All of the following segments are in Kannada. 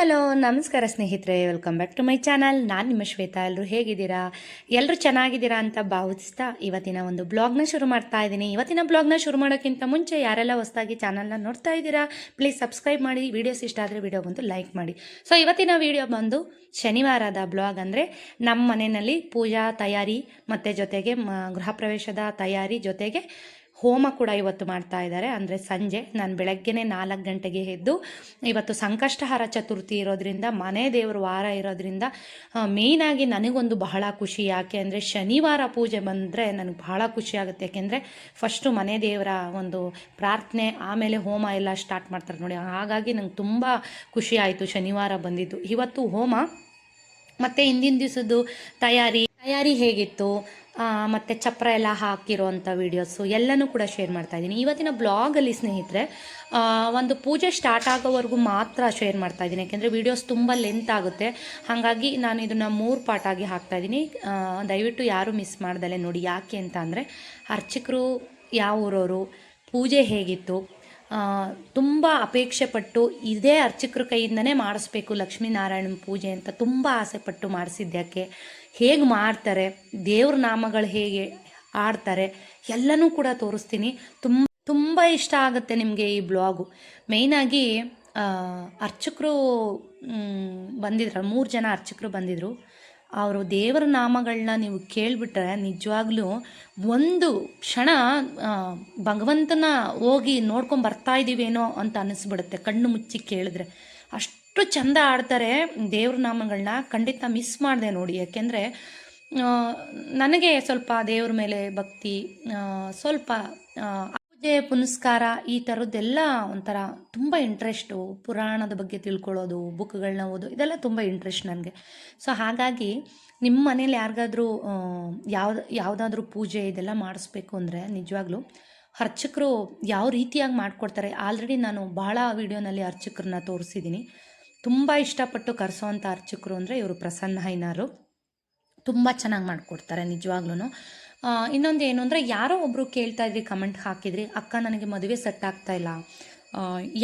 ಹಲೋ, ನಮಸ್ಕಾರ ಸ್ನೇಹಿತರೆ welcome back to my channel ನಾನು ನಿಮ್ಮ ಶ್ವೇತಾ ಎಲ್ಲರೂ ಹೇಗಿದ್ದೀರಾ? ಎಲ್ಲರೂ ಚೆನ್ನಾಗಿದ್ದೀರಾ ಅಂತ ಭಾವಿಸ್ತಾ ಇವತ್ತಿನ ಒಂದು ಬ್ಲಾಗ್ನ ಶುರು ಮಾಡ್ತಾ ಇದ್ದೀನಿ. ಇವತ್ತಿನ ಬ್ಲಾಗ್ನ ಶುರು ಮಾಡೋಕ್ಕಿಂತ ಮುಂಚೆ ಯಾರೆಲ್ಲ ಹೊಸದಾಗಿ ಚಾನಲ್ನ ನೋಡ್ತಾ ಇದ್ದೀರಾ ಪ್ಲೀಸ್ ಸಬ್ಸ್ಕ್ರೈಬ್ ಮಾಡಿ. ವೀಡಿಯೋಸ್ ಇಷ್ಟ ಆದರೆ ವಿಡಿಯೋ ಬಂದು ಲೈಕ್ ಮಾಡಿ. ಸೊ ಇವತ್ತಿನ ವಿಡಿಯೋ ಬಂದು ಶನಿವಾರದ ಬ್ಲಾಗ್ ಅಂದರೆ ನಮ್ಮ ಮನೆಯಲ್ಲಿ ಪೂಜಾ ತಯಾರಿ, ಮತ್ತು ಜೊತೆಗೆ ಗೃಹ ಪ್ರವೇಶದ ತಯಾರಿ ಜೊತೆಗೆ ಹೋಮ ಕೂಡ ಇವತ್ತು ಮಾಡ್ತಾ ಇದ್ದಾರೆ. ಅಂದರೆ ಸಂಜೆ, ನಾನು ಬೆಳಗ್ಗೆನೇ ನಾಲ್ಕು ಗಂಟೆಗೆ ಎದ್ದು ಇವತ್ತು ಸಂಕಷ್ಟಹಾರ ಚತುರ್ಥಿ ಇರೋದ್ರಿಂದ, ಮನೆ ದೇವ್ರ ವಾರ ಇರೋದ್ರಿಂದ ಮೇಯ್ನಾಗಿ ನನಗೊಂದು ಬಹಳ ಖುಷಿ. ಯಾಕೆ ಅಂದರೆ ಶನಿವಾರ ಪೂಜೆ ಬಂದರೆ ನನಗೆ ಬಹಳ ಖುಷಿ ಆಗುತ್ತೆ. ಯಾಕೆಂದರೆ ಫಸ್ಟು ಮನೆ ದೇವರ ಒಂದು ಪ್ರಾರ್ಥನೆ, ಆಮೇಲೆ ಹೋಮ ಎಲ್ಲ ಸ್ಟಾರ್ಟ್ ಮಾಡ್ತಾರೆ ನೋಡಿ. ಹಾಗಾಗಿ ನಂಗೆ ತುಂಬ ಖುಷಿ ಆಯಿತು ಶನಿವಾರ ಬಂದಿದ್ದು. ಇವತ್ತು ಹೋಮ ಮತ್ತು ಹಿಂದಿನ ದಿವಸದ್ದು ತಯಾರಿ ತಯಾರಿ ಹೇಗಿತ್ತು? ಮತ್ತು ಚಪ್ರ ಎಲ್ಲ ಹಾಕಿರೋವಂಥ ವೀಡಿಯೋಸು ಎಲ್ಲನೂ ಕೂಡ ಶೇರ್ ಮಾಡ್ತಾ ಇದ್ದೀನಿ. ಇವತ್ತಿನ ಬ್ಲಾಗಲ್ಲಿ ಸ್ನೇಹಿತರೆ ಒಂದು ಪೂಜೆ ಸ್ಟಾರ್ಟ್ ಆಗೋವರೆಗೂ ಮಾತ್ರ ಶೇರ್ ಮಾಡ್ತಾ ಇದ್ದೀನಿ. ಯಾಕೆಂದರೆ ವೀಡಿಯೋಸ್ ತುಂಬ ಲೆಂತ್ ಆಗುತ್ತೆ. ಹಾಗಾಗಿ ನಾನು ಇದನ್ನು ಮೂರು ಪಾರ್ಟಾಗಿ ಹಾಕ್ತಾ ಇದ್ದೀನಿ. ದಯವಿಟ್ಟು ಯಾರೂ ಮಿಸ್ ಮಾಡ್ದಲೆ ನೋಡಿ, ಯಾಕೆ ಅಂತ ಅಂದರೆ ಅರ್ಚಕರು, ಯಾವ ಊರವರು, ಪೂಜೆ ಹೇಗಿತ್ತು ತುಂಬ ಅಪೇಕ್ಷೆ ಪಟ್ಟು ಇದೇ ಅರ್ಚಕರ ಕೈಯಿಂದನೇ ಮಾಡಿಸ್ಬೇಕು ಲಕ್ಷ್ಮೀನಾರಾಯಣನ ಪೂಜೆ ಅಂತ ತುಂಬ ಆಸೆ ಪಟ್ಟು ಮಾಡಿಸಿದ್ದಕ್ಕೆ ಹೇಗೆ ಮಾಡ್ತಾರೆ? ದೇವ್ರ ನಾಮಗಳು ಹೇಗೆ ಆಡ್ತಾರೆ ಎಲ್ಲನೂ ಕೂಡ ತೋರಿಸ್ತೀನಿ. ತುಂಬ ತುಂಬ ಇಷ್ಟ ಆಗುತ್ತೆ ನಿಮಗೆ ಈ ಬ್ಲಾಗು. ಮೇಯ್ನಾಗಿ ಅರ್ಚಕರು ಬಂದಿದ್ರು ಮೂರು ಜನ ಅರ್ಚಕರು ಬಂದಿದ್ದರು ಅವರು ದೇವರ ನಾಮಗಳನ್ನ ನೀವು ಕೇಳಿಬಿಟ್ರೆ ನಿಜವಾಗ್ಲೂ ಒಂದು ಕ್ಷಣ ಭಗವಂತನ ಹೋಗಿ ನೋಡ್ಕೊಂಡು ಬರ್ತಾ ಇದ್ದೀವೇನೋ ಅಂತ ಅನ್ನಿಸ್ಬಿಡುತ್ತೆ ಕಣ್ಣು ಮುಚ್ಚಿ ಕೇಳಿದ್ರೆ. ಅಷ್ಟು ಚಂದ ಆಡ್ತಾರೆ ದೇವ್ರ ನಾಮಗಳನ್ನ ಖಂಡಿತ ಮಿಸ್ ಮಾಡಿದೆ ನೋಡಿ. ಯಾಕೆಂದರೆ ನನಗೆ ಸ್ವಲ್ಪ ದೇವ್ರ ಮೇಲೆ ಭಕ್ತಿ ಸ್ವಲ್ಪ ಪೂಜೆ ಪುನಸ್ಕಾರ, ಈ ಥರದ್ದೆಲ್ಲ ಒಂಥರ ತುಂಬ ಇಂಟ್ರೆಸ್ಟು ಪುರಾಣದ ಬಗ್ಗೆ ತಿಳ್ಕೊಳ್ಳೋದು ಬುಕ್ಗಳನ್ನ ಓದು, ಇದೆಲ್ಲ ತುಂಬ ಇಂಟ್ರೆಸ್ಟ್ ನನಗೆ. ಸೊ ಹಾಗಾಗಿ ನಿಮ್ಮ ಮನೇಲಿ ಯಾರಿಗಾದ್ರೂ ಯಾವ ಯಾವುದಾದ್ರೂ ಪೂಜೆ ಇದೆಲ್ಲ ಮಾಡಿಸ್ಬೇಕು ಅಂದರೆ ನಿಜವಾಗ್ಲೂ ಅರ್ಚಕರು ಯಾವ ರೀತಿಯಾಗಿ ಮಾಡಿಕೊಡ್ತಾರೆ, ಆಲ್ರೆಡಿ ನಾನು ಭಾಳ ವೀಡಿಯೋನಲ್ಲಿ ಅರ್ಚಕರನ್ನ ತೋರಿಸಿದ್ದೀನಿ ತುಂಬ ಇಷ್ಟಪಟ್ಟು ಕರೆಸೋವಂಥ ಅರ್ಚಕರು ಅಂದರೆ ಇವರು ಪ್ರಸನ್ನ ಹೈನಾರು ತುಂಬ ಚೆನ್ನಾಗಿ ಮಾಡಿಕೊಡ್ತಾರೆ ನಿಜವಾಗ್ಲೂ ಇನ್ನೊಂದು ಏನು ಅಂದರೆ ಯಾರೋ ಒಬ್ಬರು ಕೇಳ್ತಾ ಇದ್ರಿ ಕಮೆಂಟ್ ಹಾಕಿದ್ರಿ, ಅಕ್ಕ, ನನಗೆ ಮದುವೆ ಸೆಟ್ ಆಗ್ತಾ ಇಲ್ಲ.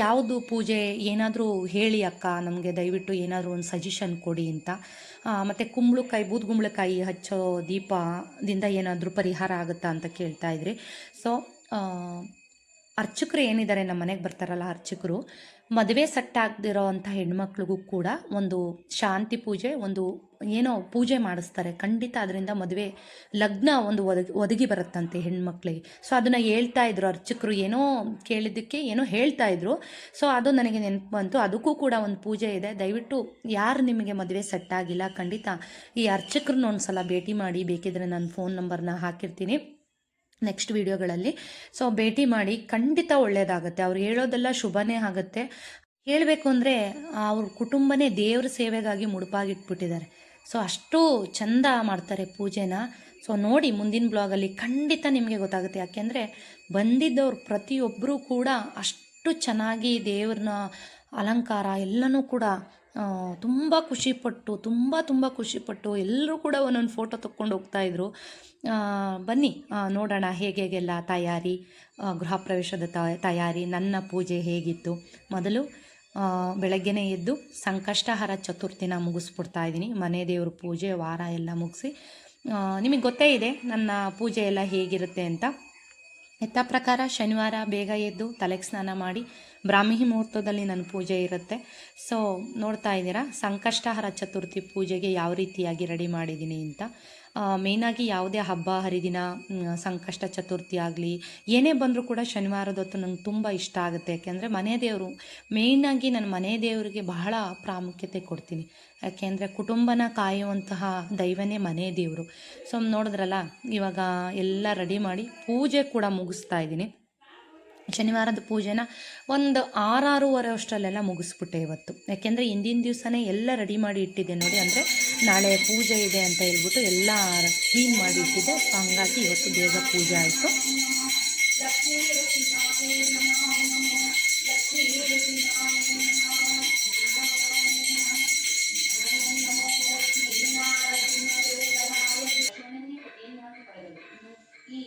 ಯಾವುದು ಪೂಜೆ? ಏನಾದರೂ ಹೇಳಿ ಅಕ್ಕ, ನಮಗೆ ದಯವಿಟ್ಟು ಏನಾದರೂ ಒಂದು ಸಜೆಷನ್ ಕೊಡಿ ಅಂತ. ಮತ್ತು ಕುಂಬಳಕಾಯಿ, ಬೂದ್ಗುಂಬಳಕಾಯಿ ಹಚ್ಚೋ ದೀಪದಿಂದ ಏನಾದರೂ ಪರಿಹಾರ ಆಗುತ್ತಾ ಅಂತ ಕೇಳ್ತಾ ಇದ್ರಿ. ಸೊ ಅರ್ಚಕರು ಏನಿದ್ದಾರೆ ನಮ್ಮ ಮನೆಗೆ ಬರ್ತಾರಲ್ಲ ಅರ್ಚಕರು ಮದುವೆ ಸಟ್ಟಾಗದಿರೋ ಅಂಥ ಹೆಣ್ಮಕ್ಳಿಗೂ ಕೂಡ ಒಂದು ಶಾಂತಿ ಪೂಜೆ, ಒಂದು ಏನೋ ಪೂಜೆ ಮಾಡಿಸ್ತಾರೆ. ಖಂಡಿತ ಅದರಿಂದ ಮದುವೆ ಲಗ್ನ ಒಂದು ಒದಗಿ ಒದಗಿ ಬರುತ್ತಂತೆ ಹೆಣ್ಮಕ್ಳಿಗೆ ಸೊ, ಅದನ್ನು ಹೇಳ್ತಾ ಇದ್ರು. ಅರ್ಚಕರು ಏನೋ ಕೇಳಿದ್ದಕ್ಕೆ ಏನೋ ಹೇಳ್ತಾ ಇದ್ರು. ಸೊ, ಅದು ನನಗೆ ನೆನಪು ಬಂತು. ಅದಕ್ಕೂ ಕೂಡ ಒಂದು ಪೂಜೆ ಇದೆ. ದಯವಿಟ್ಟು ಯಾರು ನಿಮಗೆ ಮದುವೆ ಸೆಟ್ ಆಗಿಲ್ಲ ಖಂಡಿತ ಈ ಅರ್ಚಕರನ್ನ ಒಂದು ಸಲ ಭೇಟಿ ಮಾಡಿ. ಬೇಕಿದ್ರೆ ನನ್ನ ಫೋನ್ ನಂಬರ್ನ ಹಾಕಿರ್ತೀನಿ. ನೆಕ್ಸ್ಟ್ ವಿಡಿಯೋಗಳಲ್ಲಿ. ಸೊ ಭೇಟಿ ಮಾಡಿ ಖಂಡಿತ ಒಳ್ಳೆಯದಾಗುತ್ತೆ ಅವ್ರು ಹೇಳೋದೆಲ್ಲ ಶುಭನೇ ಆಗುತ್ತೆ. ಹೇಳಬೇಕು ಅಂದರೆ, ಅವ್ರ ಕುಟುಂಬನೇ ದೇವ್ರ ಸೇವೆಗಾಗಿ ಮುಡುಪಾಗಿಟ್ಬಿಟ್ಟಿದ್ದಾರೆ. ಸೊ ಅಷ್ಟು ಚಂದ ಮಾಡ್ತಾರೆ ಪೂಜೆನ. ಸೊ ನೋಡಿ ಮುಂದಿನ ಬ್ಲಾಗಲ್ಲಿ ಖಂಡಿತ ನಿಮಗೆ ಗೊತ್ತಾಗುತ್ತೆ. ಯಾಕೆಂದರೆ, ಬಂದಿದ್ದವ್ರು ಪ್ರತಿಯೊಬ್ಬರೂ ಕೂಡ ಅಷ್ಟು ಚೆನ್ನಾಗಿ ದೇವ್ರನ್ನ ಅಲಂಕಾರ ಎಲ್ಲನೂ ಕೂಡ ತುಂಬ ಖುಷಿಪಟ್ಟು, ತುಂಬ ತುಂಬ ಖುಷಿಪಟ್ಟು ಎಲ್ಲರೂ ಕೂಡ ಒಂದೊಂದು ಫೋಟೋ ತಕ್ಕೊಂಡು ಹೋಗ್ತಾಯಿದ್ರು ಬನ್ನಿ ನೋಡೋಣ ಹೇಗೆ ಹೇಗೆಲ್ಲ ತಯಾರಿ ಗೃಹ ಪ್ರವೇಶದ ತಯಾರಿ, ನನ್ನ ಪೂಜೆ ಹೇಗಿತ್ತು. ಮೊದಲು ಬೆಳಗ್ಗೆನೇ ಎದ್ದು ಸಂಕಷ್ಟಹರ ಚತುರ್ಥಿನ ಮುಗಿಸ್ಬಿಡ್ತಾ ಇದ್ದೀನಿ. ಮನೆ ದೇವ್ರ ಪೂಜೆ ವಾರ ಎಲ್ಲ ಮುಗಿಸಿ. ನಿಮಗೆ ಗೊತ್ತೇ ಇದೆ ನನ್ನ ಪೂಜೆ ಎಲ್ಲ ಹೇಗಿರುತ್ತೆ ಅಂತ. ಯಥಾ ಪ್ರಕಾರ ಶನಿವಾರ ಬೇಗ ಎದ್ದು ತಲೆಗೆ ಸ್ನಾನ ಮಾಡಿ ಬ್ರಾಹ್ಮಿ ಮುಹೂರ್ತದಲ್ಲಿ ನನ್ನ ಪೂಜೆ ಇರುತ್ತೆ. ಸೊ ನೋಡ್ತಾ ಇದ್ದೀರಾ, ಸಂಕಷ್ಟಹರ ಚತುರ್ಥಿ ಪೂಜೆಗೆ ಯಾವ ರೀತಿಯಾಗಿ ರೆಡಿ ಮಾಡಿದ್ದೀನಿ ಅಂತ. ಮೇಯ್ನಾಗಿ ಯಾವುದೇ ಹಬ್ಬ, ಹರಿದಿನ ಸಂಕಷ್ಟ, ಚತುರ್ಥಿ ಆಗಲಿ, ಏನೇ ಬಂದರೂ ಕೂಡ ಶನಿವಾರದ ಹೊತ್ತು ನಂಗೆ ತುಂಬ ಇಷ್ಟ ಆಗುತ್ತೆ. ಯಾಕೆಂದರೆ ಮನೆ ದೇವರು ಮೇಯ್ನಾಗಿ ನಾನು ಮನೆ ದೇವರಿಗೆ ಬಹಳ ಪ್ರಾಮುಖ್ಯತೆ ಕೊಡ್ತೀನಿ. ಯಾಕೆಂದರೆ ಕುಟುಂಬನ ಕಾಯುವಂತಹ ದೈವನೇ ಮನೆ ದೇವರು. ಸೊ, ನೋಡಿದ್ರಲ್ಲ, ಇವಾಗ ಎಲ್ಲ ರೆಡಿ ಮಾಡಿ ಪೂಜೆ ಕೂಡ ಮುಗಿಸ್ತಾ ಇದ್ದೀನಿ. ಶನಿವಾರದ ಪೂಜೆನ ಒಂದು ಆರಾರೂವರೆ ಅಷ್ಟರಲ್ಲೆಲ್ಲ ಮುಗಿಸ್ಬಿಟ್ಟೆ ಇವತ್ತು. ಯಾಕೆಂದರೆ ಹಿಂದಿನ ದಿವಸನೇ ಎಲ್ಲ ರೆಡಿ ಮಾಡಿ ಇಟ್ಟಿದ್ದೆ ನೋಡಿ, ಅಂದರೆ ನಾಳೆ ಪೂಜೆ ಇದೆ ಅಂತ ಹೇಳ್ಬಿಟ್ಟು ಎಲ್ಲ ಕ್ಲೀನ್ ಮಾಡಿ ಇಟ್ಟಿದ್ದೆ. ಹಂಗಾಗಿ ಇವತ್ತು ಬೇಗ ಪೂಜೆ ಆಯಿತು. ಈ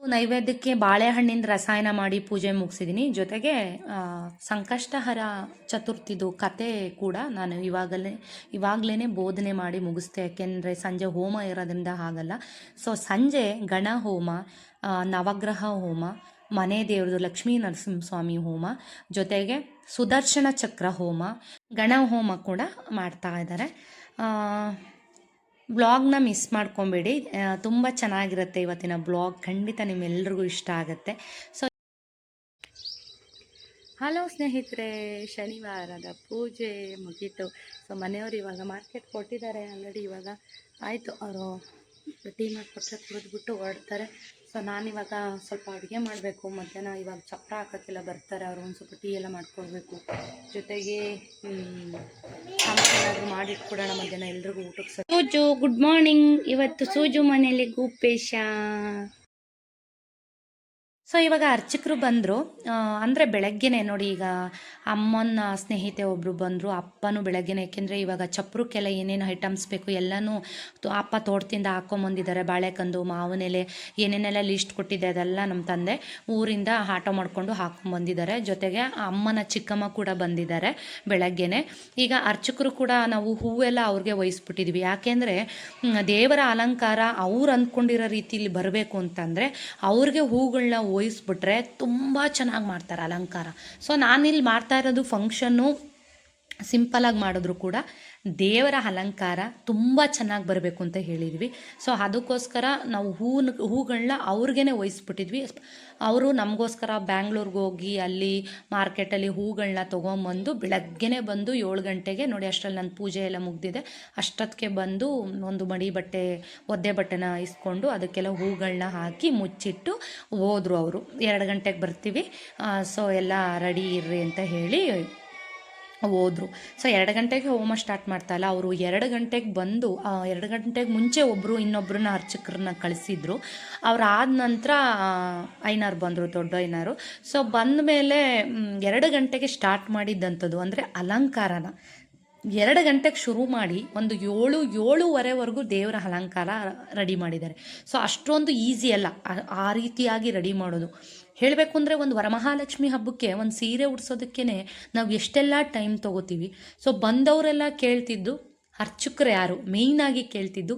ನೈವೇದ್ಯಕ್ಕೆ ಬಾಳೆಹಣ್ಣಿನ ರಸಾಯನ ಮಾಡಿ ಪೂಜೆ ಮುಗಿಸಿದ್ದೀನಿ ಜೊತೆಗೆ ಸಂಕಷ್ಟಹರ ಚತುರ್ಥಿದು ಕತೆ ಕೂಡ ನಾನು ಇವಾಗಲೇ ಇವಾಗಲೇ ಬೋಧನೆ ಮಾಡಿ ಮುಗಿಸ್ತೆ ಯಾಕೆಂದರೆ ಸಂಜೆ ಹೋಮ ಇರೋದ್ರಿಂದ ಆಗಲ್ಲ ಸೊ ಸಂಜೆ ಗಣ ಹೋಮ ನವಗ್ರಹ ಹೋಮ, ಮನೆ ದೇವ್ರದ್ದು ಲಕ್ಷ್ಮೀ ನರಸಿಂಹಸ್ವಾಮಿ ಹೋಮ, ಜೊತೆಗೆ ಸುದರ್ಶನ ಚಕ್ರ ಹೋಮ, ಗಣ ಹೋಮ ಕೂಡ ಮಾಡ್ತಾ ಇದ್ದಾರೆ. ಬ್ಲಾಗ್ನ ಮಿಸ್ ಮಾಡ್ಕೊಬೇಡಿ. ತುಂಬ ಚೆನ್ನಾಗಿರುತ್ತೆ ಇವತ್ತಿನ ಬ್ಲಾಗ್. ಖಂಡಿತ ನಿಮ್ಮೆಲ್ಲರಿಗೂ ಇಷ್ಟ ಆಗುತ್ತೆ. ಸೊ ಹಲೋ ಸ್ನೇಹಿತರೆ, ಶನಿವಾರದ ಪೂಜೆ ಮುಗೀತು. ಸೊ ಮನೆಯವರು ಇವಾಗ ಮಾರ್ಕೆಟ್ ಕೊಟ್ಟಿದ್ದಾರೆ ಆಲ್ರೆಡಿ ಇವಾಗ. ಆಯಿತು, ಅವರು ಟೀ ಮಾಡಿಕೊಟ್ರೆ ಕುಡಿದ್ಬಿಟ್ಟು ಹೊರಡ್ತಾರೆ. ಸೊ ನಾನಿವಾಗ ಸ್ವಲ್ಪ ಅಡುಗೆ ಮಾಡಬೇಕು. ಮಧ್ಯಾಹ್ನ ಇವಾಗ ಚಪ್ರ ಹಾಕೋಕ್ಕೆಲ್ಲ ಬರ್ತಾರೆ ಅವರು. ಒಂದು ಸ್ವಲ್ಪ ಟೀ ಎಲ್ಲ ಮಾಡ್ಕೊಡ್ಬೇಕು ಜೊತೆಗೆ ಏನಾದರೂ ಮಾಡಿಟ್ಕೊಡೋಣ ಮಧ್ಯಾಹ್ನ ಎಲ್ರಿಗೂ ಊಟಕ್ಕೆ. ಸೂಜು ಗುಡ್ ಮಾರ್ನಿಂಗ್ ಇವತ್ತು ಸೂಜು ಮನೆಯಲ್ಲಿ ಗೂಪೇಶ. ಸೊ ಇವಾಗ ಅರ್ಚಕರು ಬಂದರು. ಅಂದರೆ ಬೆಳಗ್ಗೆನೇ ನೋಡಿ ಈಗ ಅಮ್ಮನ ಸ್ನೇಹಿತೆ ಒಬ್ಬರು ಬಂದರು, ಅಪ್ಪನೂ ಬೆಳಗ್ಗೆನೆ. ಯಾಕೆಂದರೆ ಇವಾಗ ಚಪ್ರಕ್ಕೆಲ್ಲ ಏನೇನು ಐಟಮ್ಸ್ ಬೇಕು ಎಲ್ಲನೂ ಅಪ್ಪ ತೋಟದಿಂದ ಹಾಕೊಂಬಂದಿದ್ದಾರೆ. ಬಾಳೆಕಂದು, ಮಾವನೆಲೆ, ಏನೇನೆಲ್ಲ ಲಿಸ್ಟ್ ಕೊಟ್ಟಿದೆ ಅದೆಲ್ಲ ನಮ್ಮ ತಂದೆ ಊರಿಂದ ಆಟೋ ಮಾಡಿಕೊಂಡು ಹಾಕೊಂಬಂದಿದ್ದಾರೆ. ಜೊತೆಗೆ ಅಮ್ಮನ ಚಿಕ್ಕಮ್ಮ ಕೂಡ ಬಂದಿದ್ದಾರೆ ಬೆಳಗ್ಗೆನೆ. ಈಗ ಅರ್ಚಕರು ಕೂಡ ನಾವು ಹೂವೆಲ್ಲ ಅವ್ರಿಗೆ ವಹಿಸ್ಬಿಟ್ಟಿದ್ವಿ ಯಾಕೆಂದರೆ ದೇವರ ಅಲಂಕಾರ ಅವ್ರು ಅಂದ್ಕೊಂಡಿರೋ ರೀತಿಯಲ್ಲಿ ಬರಬೇಕು ಅಂತಂದರೆ ಅವ್ರಿಗೆ ಹೂಗಳನ್ನ ವಹಿಸ್ಬಿಟ್ರೆ ತುಂಬ ಚೆನ್ನಾಗಿ ಮಾಡ್ತಾರೆ ಅಲಂಕಾರ. ಸೊ ನಾನಿಲ್ಲಿ ಮಾಡ್ತಾ ಇರೋದು ಫಂಕ್ಷನ್ನು ಸಿಂಪಲಾಗಿ ಮಾಡಿದ್ರು ಕೂಡ. ದೇವರ ಅಲಂಕಾರ ತುಂಬ ಚೆನ್ನಾಗಿ ಬರಬೇಕು ಅಂತ ಹೇಳಿದ್ವಿ. ಸೊ ಅದಕ್ಕೋಸ್ಕರ ನಾವು ಹೂವಿನ ಹೂಗಳನ್ನ ಅವ್ರಿಗೇ ವಹಿಸ್ಬಿಟ್ಟಿದ್ವಿ. ಅವರು ನಮಗೋಸ್ಕರ ಬ್ಯಾಂಗ್ಳೂರ್ಗೆ ಹೋಗಿ ಅಲ್ಲಿ ಮಾರ್ಕೆಟಲ್ಲಿ ಹೂಗಳನ್ನ ತೊಗೊಂಬಂದು ಬೆಳಗ್ಗೆನೇ ಬಂದು ಏಳು ಗಂಟೆಗೆ ನೋಡಿ ಅಷ್ಟರಲ್ಲಿ ನನ್ನ ಪೂಜೆ ಎಲ್ಲ ಮುಗ್ದಿದೆ. ಅಷ್ಟೊತ್ತಿಗೆ ಬಂದು ಒಂದು ಮಡಿ ಬಟ್ಟೆ, ಒದ್ದೆ ಬಟ್ಟೆನ ಇಸ್ಕೊಂಡು ಅದಕ್ಕೆಲ್ಲ ಹೂಗಳನ್ನ ಹಾಕಿ ಮುಚ್ಚಿಟ್ಟು ಹೋದರು ಅವರು. ಎರಡು ಗಂಟೆಗೆ ಬರ್ತೀವಿ. ಸೊ ಎಲ್ಲ ರೆಡಿ ಇರ್ರಿ ಅಂತ ಹೇಳಿ ಹೋದ್ರು. ಸೊ ಎರಡು ಗಂಟೆಗೆ ಹೋಮ ಸ್ಟಾರ್ಟ್ ಮಾಡ್ತಾಯಿಲ್ಲ ಅವರು ಎರಡು ಗಂಟೆಗೆ ಬಂದು ಎರಡು ಗಂಟೆಗೆ ಮುಂಚೆ ಒಬ್ಬರು ಇನ್ನೊಬ್ಬರನ್ನ ಅರ್ಚಕರನ್ನ ಕಳಿಸಿದ್ರು. ಅವ್ರು ಆದ ನಂತರ ಐನಾರು ಬಂದರು, ದೊಡ್ಡ ಐನಾರು. ಸೊ ಬಂದ ಮೇಲೆ ಎರಡು ಗಂಟೆಗೆ ಸ್ಟಾರ್ಟ್ ಮಾಡಿದ್ದಂಥದ್ದು ಅಂದರೆ ಅಲಂಕಾರನ. ಎರಡು ಗಂಟೆಗೆ ಶುರು ಮಾಡಿ ಒಂದು ಏಳು, ಏಳುವರೆವರೆಗೂ ದೇವರ ಅಲಂಕಾರ ರೆಡಿ ಮಾಡಿದ್ದಾರೆ. ಸೊ ಅಷ್ಟೊಂದು ಈಸಿ ಅಲ್ಲ. ಆ ರೀತಿಯಾಗಿ ರೆಡಿ ಮಾಡೋದು. ಹೇಳಬೇಕು ಅಂದರೆ ಒಂದು ವರಮಹಾಲಕ್ಷ್ಮಿ ಹಬ್ಬಕ್ಕೆ, ಒಂದು ಸೀರೆ ಉಡ್ಸೋದಕ್ಕೇ ನಾವು ಎಷ್ಟೆಲ್ಲ ಟೈಮ್ ತೊಗೋತೀವಿ. ಸೊ ಬಂದವರೆಲ್ಲ ಕೇಳ್ತಿದ್ದು, ಅರ್ಚಕರು ಯಾರು? ಮೇಯ್ನಾಗಿ ಕೇಳ್ತಿದ್ದು,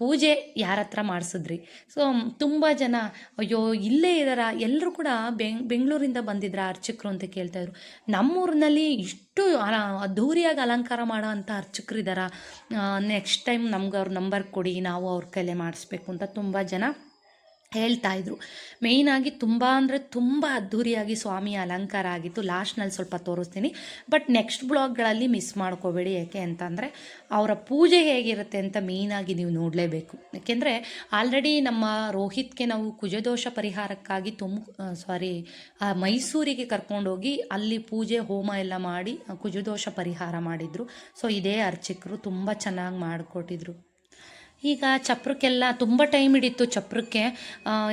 ಪೂಜೆ ಯಾರ ಹತ್ರ ಮಾಡಿಸಿದ್ರಿ? ಸೊ ತುಂಬ ಜನ, ಅಯ್ಯೋ, ಇಲ್ಲೇ ಇದ್ದಾರ ಎಲ್ಲರೂ ಕೂಡ ಬೆಂಗ್ ಬೆಂಗಳೂರಿಂದ ಬಂದಿದ್ರ ಅರ್ಚಕರು ಅಂತ ಕೇಳ್ತಾಯಿದ್ರು ನಮ್ಮೂರಿನಲ್ಲಿ ಇಷ್ಟು ಅದ್ಧೂರಿಯಾಗಿ ಅಲಂಕಾರ ಮಾಡೋ ಅಂಥ ಅರ್ಚಕರು ಇದ್ದಾರ ನೆಕ್ಸ್ಟ್ ಟೈಮ್ ನಮ್ಗೆ ಅವ್ರ ನಂಬರ್ ಕೊಡಿ, ನಾವು ಅವ್ರ ಕೈಲೇ ಮಾಡಿಸ್ಬೇಕು ಅಂತ ತುಂಬ ಜನ ಹೇಳ್ತಾ ಇದ್ರು. ಮೇಯ್ನಾಗಿ ತುಂಬ ಅಂದರೆ ತುಂಬ ಅದ್ಧೂರಿಯಾಗಿ ಸ್ವಾಮಿಯ ಅಲಂಕಾರ ಆಗಿತ್ತು. ಲಾಸ್ಟ್ನಲ್ಲಿ ಸ್ವಲ್ಪ ತೋರಿಸ್ತೀನಿ. ಬಟ್ ನೆಕ್ಸ್ಟ್ ಬ್ಲಾಗ್ಗಳಲ್ಲಿ ಮಿಸ್ ಮಾಡ್ಕೋಬೇಡಿ. ಯಾಕೆ ಅಂತಂದರೆ ಅವರ ಪೂಜೆ ಹೇಗಿರುತ್ತೆ ಅಂತ ಮೇಯ್ನಾಗಿ ನೀವು ನೋಡಲೇಬೇಕು. ಯಾಕೆಂದರೆ ಆಲ್ರೆಡಿ ನಮ್ಮ ರೋಹಿತ್ಗೆ ನಾವು ಕುಜದೋಷ ಪರಿಹಾರಕ್ಕಾಗಿ ತುಮ್ ಸಾರಿ ಮೈಸೂರಿಗೆ ಕರ್ಕೊಂಡೋಗಿ ಅಲ್ಲಿ ಪೂಜೆ, ಹೋಮ ಎಲ್ಲ ಮಾಡಿ ಕುಜದೋಷ ಪರಿಹಾರ ಮಾಡಿದರು. ಸೊ ಇದೇ ಅರ್ಚಕರು ತುಂಬ ಚೆನ್ನಾಗಿ ಮಾಡಿಕೊಟ್ಟಿದ್ರು. ಈಗ ಚಪ್ರಕ್ಕೆಲ್ಲ ತುಂಬ ಟೈಮ್ ಹಿಡಿತ್ತು ಚಪ್ರಕ್ಕೆ.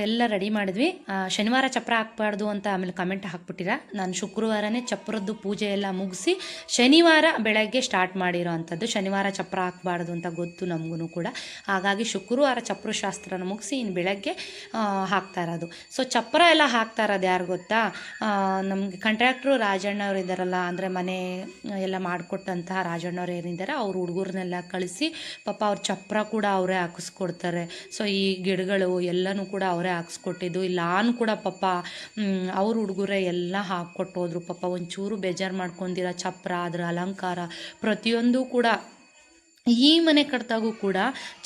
ಎಲ್ಲ ರೆಡಿ ಮಾಡಿದ್ವಿ. ಶನಿವಾರ ಚಪ್ರ ಹಾಕ್ಬಾರ್ದು ಅಂತ ಆಮೇಲೆ ಕಮೆಂಟ್ ಹಾಕ್ಬಿಟ್ಟಿರ? ನಾನು ಶುಕ್ರವಾರನೇ ಚಪ್ರದ್ದು ಪೂಜೆ ಎಲ್ಲ ಮುಗಿಸಿ ಶನಿವಾರ ಬೆಳಗ್ಗೆ ಸ್ಟಾರ್ಟ್ ಮಾಡಿರೋ ಅಂಥದ್ದು ಶನಿವಾರ ಚಪ್ರ ಹಾಕ್ಬಾರ್ದು ಅಂತ ಗೊತ್ತು ನಮಗೂ ಕೂಡ. ಹಾಗಾಗಿ ಶುಕ್ರವಾರ ಚಪ್ರ ಶಾಸ್ತ್ರನ ಮುಗಿಸಿ ಇನ್ನು ಬೆಳಗ್ಗೆ ಹಾಕ್ತಾ ಇರೋದು. ಸೊ ಚಪ್ರ ಎಲ್ಲ ಹಾಕ್ತಾ ಇರೋದು ಯಾರು ಗೊತ್ತಾ? ನಮಗೆ ಕಾಂಟ್ರಾಕ್ಟ್ರು ರಾಜಣ್ಣವ್ರು ಇದ್ದಾರಲ್ಲ, ಅಂದರೆ ಮನೆ, ಎಲ್ಲ ಮಾಡಿಕೊಟ್ಟಂತಹ ರಾಜಣ್ಣವ್ರು ಏನಿದ್ದಾರೆ, ಅವ್ರ ಹುಡುಗರನ್ನೆಲ್ಲ ಕಳಿಸಿ ಪಾಪ ಅವ್ರ ಚಪ್ರ ಕೂಡ ಅವರೇ ಹಾಕಿಸ್ಕೊಡ್ತಾರೆ. ಸೊ ಈ ಗಿಡಗಳು ಎಲ್ಲನೂ ಕೂಡ ಅವರೇ ಹಾಕ್ಸ್ಕೊಟ್ಟಿದ್ದು. ಇಲ್ಲ, ಆನ್ ಕೂಡ ಪಾಪ ಅವ್ರ ಹುಡುಗರೇ ಎಲ್ಲ ಹಾಕ್ಕೊಟ್ಟು ಹೋದ್ರು ಪಾಪ. ಒಂಚೂರು ಬೇಜಾರು ಮಾಡ್ಕೊಂಡಿರೋ ಚಪ್ರ ಅದರ ಅಲಂಕಾರ ಪ್ರತಿಯೊಂದು ಕೂಡ ಈ ಮನೆ ಕಟ್ದಾಗೂ ಕೂಡ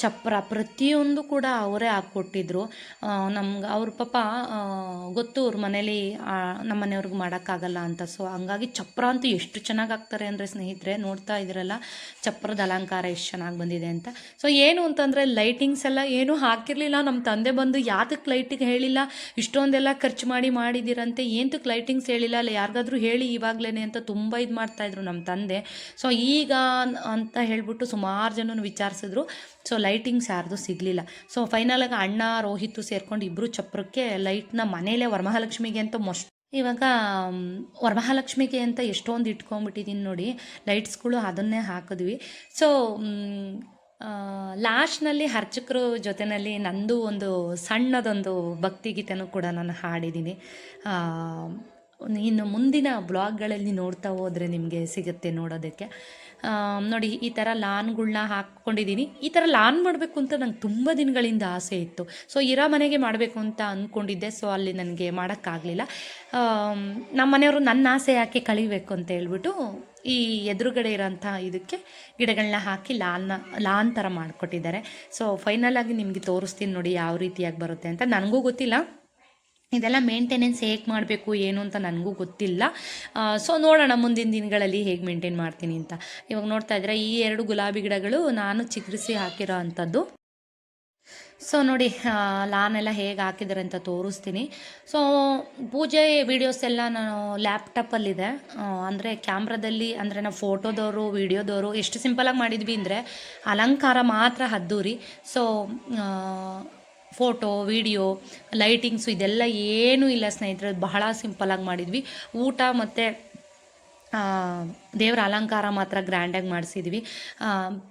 ಚಪ್ಪರ ಪ್ರತಿಯೊಂದು ಕೂಡ ಅವರೇ ಹಾಕ್ಕೊಟ್ಟಿದ್ರು. ನಮ್ಗೆ ಅವ್ರ ಪಾಪ ಗೊತ್ತು ಅವ್ರ ಮನೇಲಿ ನಮ್ಮ ಮನೆಯವ್ರಿಗೆ ಮಾಡೋಕ್ಕಾಗಲ್ಲ ಅಂತ. ಸೊ ಹಂಗಾಗಿ ಚಪ್ಪರ ಅಂತೂ ಎಷ್ಟು ಚೆನ್ನಾಗಿ ಹಾಕ್ತಾರೆ ಅಂದರೆ ಸ್ನೇಹಿತರೆ, ನೋಡ್ತಾ ಇದ್ರಲ್ಲ ಚಪ್ಪರದ ಅಲಂಕಾರ ಎಷ್ಟು ಚೆನ್ನಾಗಿ ಬಂದಿದೆ ಅಂತ. ಸೊ ಏನು ಅಂತಂದರೆ ಲೈಟಿಂಗ್ಸ್ ಎಲ್ಲ ಏನೂ ಹಾಕಿರಲಿಲ್ಲ. ನಮ್ಮ ತಂದೆ ಬಂದು ಯಾತಕ್ಕೆ ಲೈಟಿಗೆ ಹೇಳಿಲ್ಲ? ಇಷ್ಟೊಂದೆಲ್ಲ ಖರ್ಚು ಮಾಡಿ ಮಾಡಿದ್ದೀರಂತೆ ಏನಕ್ಕೆ ಲೈಟಿಂಗ್ಸ್ ಹೇಳಿಲ್ಲ? ಅಲ್ಲ, ಯಾರಿಗಾದ್ರೂ ಹೇಳಿ ಇವಾಗಲೇ ಅಂತ ತುಂಬ ಇದು ಮಾಡ್ತಾಯಿದ್ರು ನಮ್ಮ ತಂದೆ. ಸೊ ಈಗ ಅಂತ ಹೇಳ್ಬಿಟ್ಟು ಸುಮಾರು ಜನ ವಿಚಾರಿಸಿದ್ರು. ಸೊ ಲೈಟಿಂಗ್ಸ್ ಯಾರ್ದು ಸಿಗಲಿಲ್ಲ. ಸೊ ಫೈನಲಾಗಿ ಅಣ್ಣ ರೋಹಿತು ಸೇರ್ಕೊಂಡು ಇಬ್ಬರು ಚಪ್ರಕ್ಕೆ ಲೈಟ್ನ ಮನೇಲೇ ವರಮಹಾಲಕ್ಷ್ಮಿಗೆ ಅಂತ ಮೊಸ್ಟ್ ಇವಾಗ ವರಮಹಾಲಕ್ಷ್ಮಿಗೆ ಅಂತ ಎಷ್ಟೊಂದು ಇಟ್ಕೊಂಡ್ಬಿಟ್ಟಿದ್ದೀನಿ ನೋಡಿ ಲೈಟ್ಸ್ಗಳು ಅದನ್ನೇ ಹಾಕಿದ್ವಿ. ಸೊ ಲಾಸ್ಟ್ನಲ್ಲಿ ಅರ್ಚಕರ ಜೊತೆಯಲ್ಲಿ ನಂದು ಒಂದು ಸಣ್ಣದೊಂದು ಭಕ್ತಿಗೀತೆನೂ ಕೂಡ ನಾನು ಹಾಡಿದ್ದೀನಿ. ಇನ್ನು ಮುಂದಿನ ಬ್ಲಾಗ್ಗಳಲ್ಲಿ ನೋಡ್ತಾ ಹೋದರೆ ನಿಮಗೆ ಸಿಗುತ್ತೆ ನೋಡೋದಕ್ಕೆ. ನೋಡಿ, ಈ ಥರ ಲಾನ್ಗಳನ್ನ ಹಾಕ್ಕೊಂಡಿದ್ದೀನಿ ಈ ಥರ ಲಾನ್ ಮಾಡಬೇಕು ಅಂತ ನಂಗೆ ತುಂಬ ದಿನಗಳಿಂದ ಆಸೆ ಇತ್ತು. ಸೊ ಇರೋ ಮನೆಗೆ ಮಾಡಬೇಕು ಅಂತ ಅಂದ್ಕೊಂಡಿದ್ದೆ ಸೊ ಅಲ್ಲಿ ನನಗೆ ಮಾಡೋಕ್ಕಾಗಲಿಲ್ಲ. ನಮ್ಮ ಮನೆಯವರು ನನ್ನ ಆಸೆ ಯಾಕೆ ಕಳಿಬೇಕು ಅಂತ ಹೇಳ್ಬಿಟ್ಟು ಈ ಎದುರುಗಡೆ ಇರೋಂಥ ಇದಕ್ಕೆ ಗಿಡಗಳನ್ನ ಹಾಕಿ ಲಾನ್ನ ಲಾನ್ ಥರ ಮಾಡಿಕೊಟ್ಟಿದ್ದಾರೆ. ಸೊ ಫೈನಲ್ ಆಗಿ ನಿಮಗೆ ತೋರಿಸ್ತೀನಿ ನೋಡಿ ಯಾವ ರೀತಿಯಾಗಿ ಬರುತ್ತೆ ಅಂತ. ನನಗೂ ಗೊತ್ತಿಲ್ಲ. ಇದೆಲ್ಲ ಮೇಂಟೆನೆನ್ಸ್ ಹೇಗೆ ಮಾಡಬೇಕು, ಏನು ಅಂತ ನನಗೂ ಗೊತ್ತಿಲ್ಲ. ಸೊ ನೋಡೋಣ ಮುಂದಿನ ದಿನಗಳಲ್ಲಿ ಹೇಗೆ ಮೇಂಟೈನ್ ಮಾಡ್ತೀನಿ ಅಂತ. ಇವಾಗ ನೋಡ್ತಾ ಇದ್ರೆ ಈ ಎರಡು ಗುಲಾಬಿ ಗಿಡಗಳು ನಾನು ಚಿಗುರಿಸಿ ಹಾಕಿರೋ ಅಂಥದ್ದು. ಸೊ ನೋಡಿ ಎಲ್ಲ ಹೇಗೆ ಹಾಕಿದ್ದಾರೆ ಅಂತ ತೋರಿಸ್ತೀನಿ. ಸೊ ಪೂಜೆ ವೀಡಿಯೋಸ್ ಎಲ್ಲ ನಾನು ಲ್ಯಾಪ್ಟಾಪಲ್ಲಿದೆ ಅಂದರೆ ಕ್ಯಾಮ್ರಾದಲ್ಲಿ, ಅಂದರೆ ನಾವು ಫೋಟೋದವರು ವೀಡಿಯೋದವರು ಎಷ್ಟು ಸಿಂಪಲಾಗಿ ಮಾಡಿದ್ವಿ ಅಂದರೆ ಅಲಂಕಾರ ಮಾತ್ರ ಅದ್ದೂರಿ ಸೊ ಫೋಟೋ, ವಿಡಿಯೋ ಲೈಟಿಂಗ್ಸು ಇದೆಲ್ಲ ಏನೂ ಇಲ್ಲ ಸ್ನೇಹಿತರೆ. ಬಹಳ ಸಿಂಪಲಾಗಿ ಮಾಡಿದ್ವಿ. ಊಟ ಮತ್ತು ದೇವರ ಅಲಂಕಾರ ಮಾತ್ರ ಗ್ರ್ಯಾಂಡಾಗಿ ಮಾಡಿಸಿದ್ವಿ.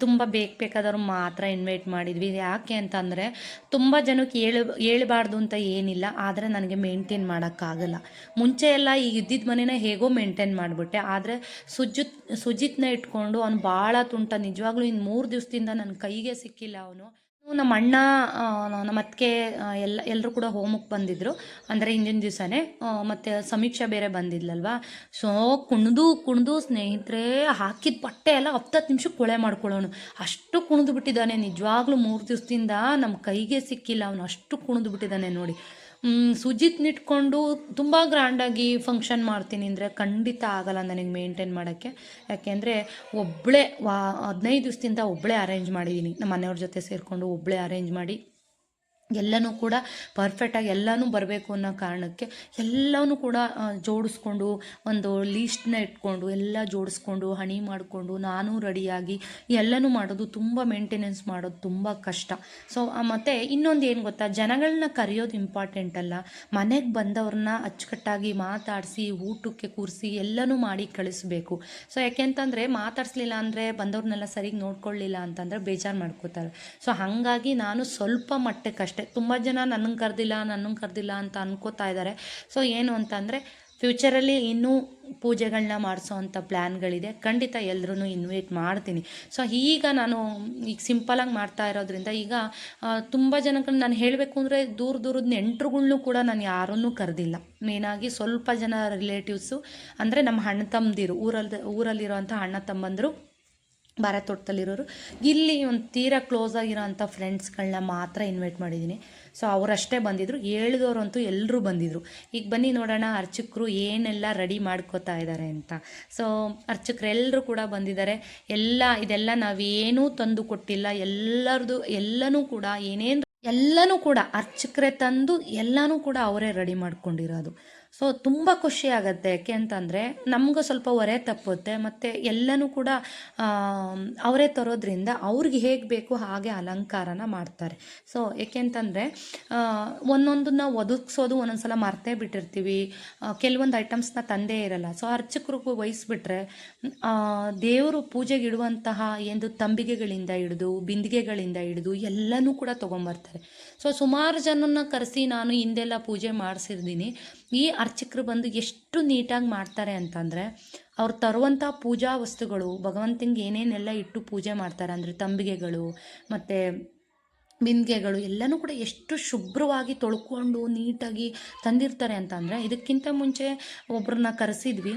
ತುಂಬ ಬೇಕು ಬೇಕಾದವ್ರು ಮಾತ್ರ ಇನ್ವೈಟ್ ಮಾಡಿದ್ವಿ. ಯಾಕೆ ಅಂತಂದರೆ, ತುಂಬ ಜನಕ್ಕೆ ಹೇಳಿ, ಹೇಳ್ಬಾರ್ದು ಅಂತ ಏನಿಲ್ಲ. ಆದರೆ ನನಗೆ ಮೇಂಟೈನ್ ಮಾಡೋಕ್ಕಾಗಲ್ಲ. ಮುಂಚೆ ಎಲ್ಲ ಈಗ ಇದ್ದಿದ್ದ ಮನೇನ ಹೇಗೋ ಮೇಂಟೈನ್ ಮಾಡಿಬಿಟ್ಟೆ. ಆದರೆ ಸುಜಿತ್, ಸುಜಿತ್ನ ಇಟ್ಕೊಂಡು ಅವ್ನು ಭಾಳ ತುಂಟ. ನಿಜವಾಗ್ಲೂ ಇನ್ನು ಮೂರು ದಿವಸದಿಂದ ನನ್ನ ಕೈಗೆ ಸಿಕ್ಕಿಲ್ಲ ಅವನು. ನಮ್ಮ ಅಣ್ಣ ನಮ್ಮ ಅತ್ತಿಗೆ ಎಲ್ಲ ಎಲ್ಲರೂ ಕೂಡ ಹೋಮಕ್ಕೆ ಬಂದಿದ್ದರು ಅಂದರೆ ಹಿಂದಿನ ದಿವಸನೇ ಮತ್ತು ಸಮೀಕ್ಷೆ ಬೇರೆ ಬಂದಿದ್ಲಲ್ವಾ? ಸೊ ಕುಣಿದು ಕುಣಿದು ಸ್ನೇಹಿತರೆ, ಹಾಕಿದ ಬಟ್ಟೆ ಎಲ್ಲ ಹತ್ತತ್ತು ನಿಮಿಷಕ್ಕೆ ಕೊಳೆ ಮಾಡ್ಕೊಳ್ಳೋನು. ಅಷ್ಟು ಕುಣಿದು ಬಿಟ್ಟಿದ್ದಾನೆ. ನಿಜವಾಗ್ಲೂ ಮೂರು ದಿವಸದಿಂದ ನಮ್ಮ ಕೈಗೆ ಸಿಕ್ಕಿಲ್ಲ. ಅವನು ಅಷ್ಟು ಕುಣಿದು ಬಿಟ್ಟಿದ್ದಾನೆ ನೋಡಿ. ಸುಜಿತ್ನಿಟ್ಕೊಂಡು ತುಂಬ ಗ್ರ್ಯಾಂಡಾಗಿ ಫಂಕ್ಷನ್ ಮಾಡ್ತೀನಿ ಅಂದರೆ ಖಂಡಿತ ಆಗಲ್ಲ ನನಗೆ ಮೇಂಟೈನ್ ಮಾಡೋಕ್ಕೆ. ಯಾಕೆಂದರೆ ಒಬ್ಬಳೇ ವಾ ಹದಿನೈದು ದಿವಸದಿಂದ ಒಬ್ಬಳೇ ಅರೇಂಜ್ ಮಾಡಿದ್ದೀನಿ ನಮ್ಮ ಮನೆಯವ್ರ ಜೊತೆ ಸೇರಿಕೊಂಡು ಒಬ್ಬಳೇ ಅರೇಂಜ್ ಮಾಡಿ. ಎಲ್ಲನೂ ಕೂಡ ಪರ್ಫೆಕ್ಟಾಗಿ ಎಲ್ಲನೂ ಬರಬೇಕು ಅನ್ನೋ ಕಾರಣಕ್ಕೆ ಎಲ್ಲನೂ ಕೂಡ ಜೋಡಿಸ್ಕೊಂಡು, ಒಂದು ಲೀಸ್ಟ್ನ ಇಟ್ಕೊಂಡು, ಎಲ್ಲ ಜೋಡಿಸ್ಕೊಂಡು ಹಣಿ ಮಾಡಿಕೊಂಡು, ನಾನು ರೆಡಿಯಾಗಿ ಎಲ್ಲನೂ ಮಾಡೋದು ತುಂಬ ಮೇಂಟೆನೆನ್ಸ್ ಮಾಡೋದು ತುಂಬ ಕಷ್ಟ. ಸೊ ಮತ್ತು ಇನ್ನೊಂದು ಏನು ಗೊತ್ತಾ? ಜನಗಳನ್ನ ಕರೆಯೋದು ಇಂಪಾರ್ಟೆಂಟ್ ಅಲ್ಲ. ಮನೆಗೆ ಬಂದವ್ರನ್ನ ಅಚ್ಚುಕಟ್ಟಾಗಿ ಮಾತಾಡಿಸಿ, ಊಟಕ್ಕೆ ಕೂರಿಸಿ ಎಲ್ಲನೂ ಮಾಡಿ ಕಳಿಸ್ಬೇಕು. ಸೊ ಯಾಕೆಂತಂದರೆ ಮಾತಾಡಿಸ್ಲಿಲ್ಲ ಅಂದರೆ ಬಂದವ್ರನ್ನೆಲ್ಲ ಸರಿಗೆ ನೋಡ್ಕೊಳ್ಳಿಲ್ಲ ಅಂತಂದರೆ ಬೇಜಾರು ಮಾಡ್ಕೋತಾರೆ. ಸೊ ಹಾಗಾಗಿ ನಾನು ಸ್ವಲ್ಪ ಮಟ್ಟಕ್ಕಷ್ಟೇ ತುಂಬ ಜನ ನನಗೆ ಕರೆದಿಲ್ಲ, ನನ್ನನ್ನು ಕರೆದಿಲ್ಲ ಅಂತ ಅನ್ಕೋತಾ ಇದ್ದಾರೆ ಸೊ ಏನು ಅಂತಂದರೆ ಫ್ಯೂಚರಲ್ಲಿ ಇನ್ನೂ ಪೂಜೆಗಳನ್ನ ಮಾಡಿಸೋ ಅಂಥ ಪ್ಲ್ಯಾನ್ಗಳಿದೆ ಖಂಡಿತ ಎಲ್ಲರೂ ಇನ್ವೈಟ್ ಮಾಡ್ತೀನಿ. ಸೊ ಈಗ ನಾನು ಈಗ ಸಿಂಪಲಾಗಿ ಮಾಡ್ತಾ ಇರೋದ್ರಿಂದ ಈಗ ತುಂಬ ಜನಕ್ಕೆ ನಾನು ಹೇಳಬೇಕು ಅಂದರೆ ದೂರ ದೂರದ ನೆಂಟ್ರುಗಳ್ನು ಕೂಡ ನಾನು ಯಾರನ್ನೂ ಕರೆದಿಲ್ಲ. ಮೇನಾಗಿ ಸ್ವಲ್ಪ ಜನ ರಿಲೇಟಿವ್ಸು ಅಂದರೆ ನಮ್ಮ ಅಣ್ಣ ತಮ್ಮದಿರು ಊರಲ್ಲಿ ಊರಲ್ಲಿರೋಂಥ ಅಣ್ಣ ತಮ್ಮಂದರು. ಭಾರತ್ ತೋಟದಲ್ಲಿರೋರು ಇಲ್ಲಿ ಒಂದು ತೀರಾ ಕ್ಲೋಸ್ ಆಗಿರೋ ಅಂಥ ಫ್ರೆಂಡ್ಸ್ಗಳನ್ನ ಮಾತ್ರ ಇನ್ವೈಟ್ ಮಾಡಿದ್ದೀನಿ. ಸೊ ಅವರಷ್ಟೇ ಬಂದಿದ್ದರು ಹೇಳಿದವರಂತೂ ಎಲ್ಲರೂ ಬಂದಿದ್ದರು ಈಗ ಬನ್ನಿ ನೋಡೋಣ ಅರ್ಚಕರು ಏನೆಲ್ಲ ರೆಡಿ ಮಾಡ್ಕೋತಾ ಇದ್ದಾರೆ ಅಂತ. ಸೊ ಅರ್ಚಕರೆಲ್ಲರೂ ಕೂಡ ಬಂದಿದ್ದಾರೆ. ಎಲ್ಲ, ಇದೆಲ್ಲ ನಾವೇನೂ ತಂದು ಕೊಟ್ಟಿಲ್ಲ. ಎಲ್ಲರದು, ಎಲ್ಲನೂ ಕೂಡ ಏನೇನು, ಎಲ್ಲನೂ ಕೂಡ ಅರ್ಚಕರೇ ತಂದು ಎಲ್ಲನೂ ಕೂಡ ಅವರೇ ರೆಡಿ ಮಾಡ್ಕೊಂಡಿರೋದು. ಸೊ ತುಂಬ ಖುಷಿ ಆಗುತ್ತೆ. ಯಾಕೆ ಅಂತಂದರೆ, ನಮಗೂ ಸ್ವಲ್ಪ ಹೊರೆ ತಪ್ಪುತ್ತೆ. ಮತ್ತು ಎಲ್ಲನೂ ಕೂಡ ಅವರೇ ತರೋದ್ರಿಂದ ಅವ್ರಿಗೆ ಹೇಗೆ ಬೇಕು ಹಾಗೆ ಅಲಂಕಾರನ ಮಾಡ್ತಾರೆ. ಸೊ ಏಕೆಂತಂದರೆ ಒಂದೊಂದನ್ನ ಒದಗಿಸೋದು ಒಂದೊಂದು ಸಲ ಮರ್ತೇ ಬಿಟ್ಟಿರ್ತೀವಿ. ಕೆಲವೊಂದು ಐಟಮ್ಸ್ನ ತಂದೇ ಇರಲ್ಲ. ಸೊ ಅರ್ಚಕರಿಗೂ ವಹಿಸ್ಬಿಟ್ರೆ ದೇವರು ಪೂಜೆಗೆ ಇಡುವಂತಹ ಎಂದು ತಂಬಿಗೆಗಳಿಂದ ಹಿಡಿದು, ಬಿಂದಿಗೆಗಳಿಂದ ಹಿಡಿದು ಎಲ್ಲನೂ ಕೂಡ ತೊಗೊಂಬರ್ತಾರೆ. ಸೊ ಸುಮಾರು ಜನನ ಕರೆಸಿ ನಾನು ಹಿಂದೆಲ್ಲ ಪೂಜೆ ಮಾಡಿಸಿದ್ದೀನಿ ಈ ಅರ್ಚಕರು ಬಂದು ಎಷ್ಟು ನೀಟಾಗಿ ಮಾಡ್ತಾರೆ ಅಂತಂದರೆ ಅವ್ರು ತರುವಂಥ ಪೂಜಾ ವಸ್ತುಗಳು ಭಗವಂತನಿಗೆ ಏನೇನೆಲ್ಲ ಇಟ್ಟು ಪೂಜೆ ಮಾಡ್ತಾರೆ ಅಂದರೆ ತಂಬಿಗೆಗಳು, ಮತ್ತು ಬಿಂದಿಗೆಗಳು ಎಲ್ಲನೂ ಕೂಡ ಎಷ್ಟು ಶುಭ್ರವಾಗಿ ತೊಳ್ಕೊಂಡು ನೀಟಾಗಿ ತಂದಿರ್ತಾರೆ ಅಂತಂದರೆ ಇದಕ್ಕಿಂತ ಮುಂಚೆ ಒಬ್ರನ್ನ ಕರೆಸಿದ್ವಿ.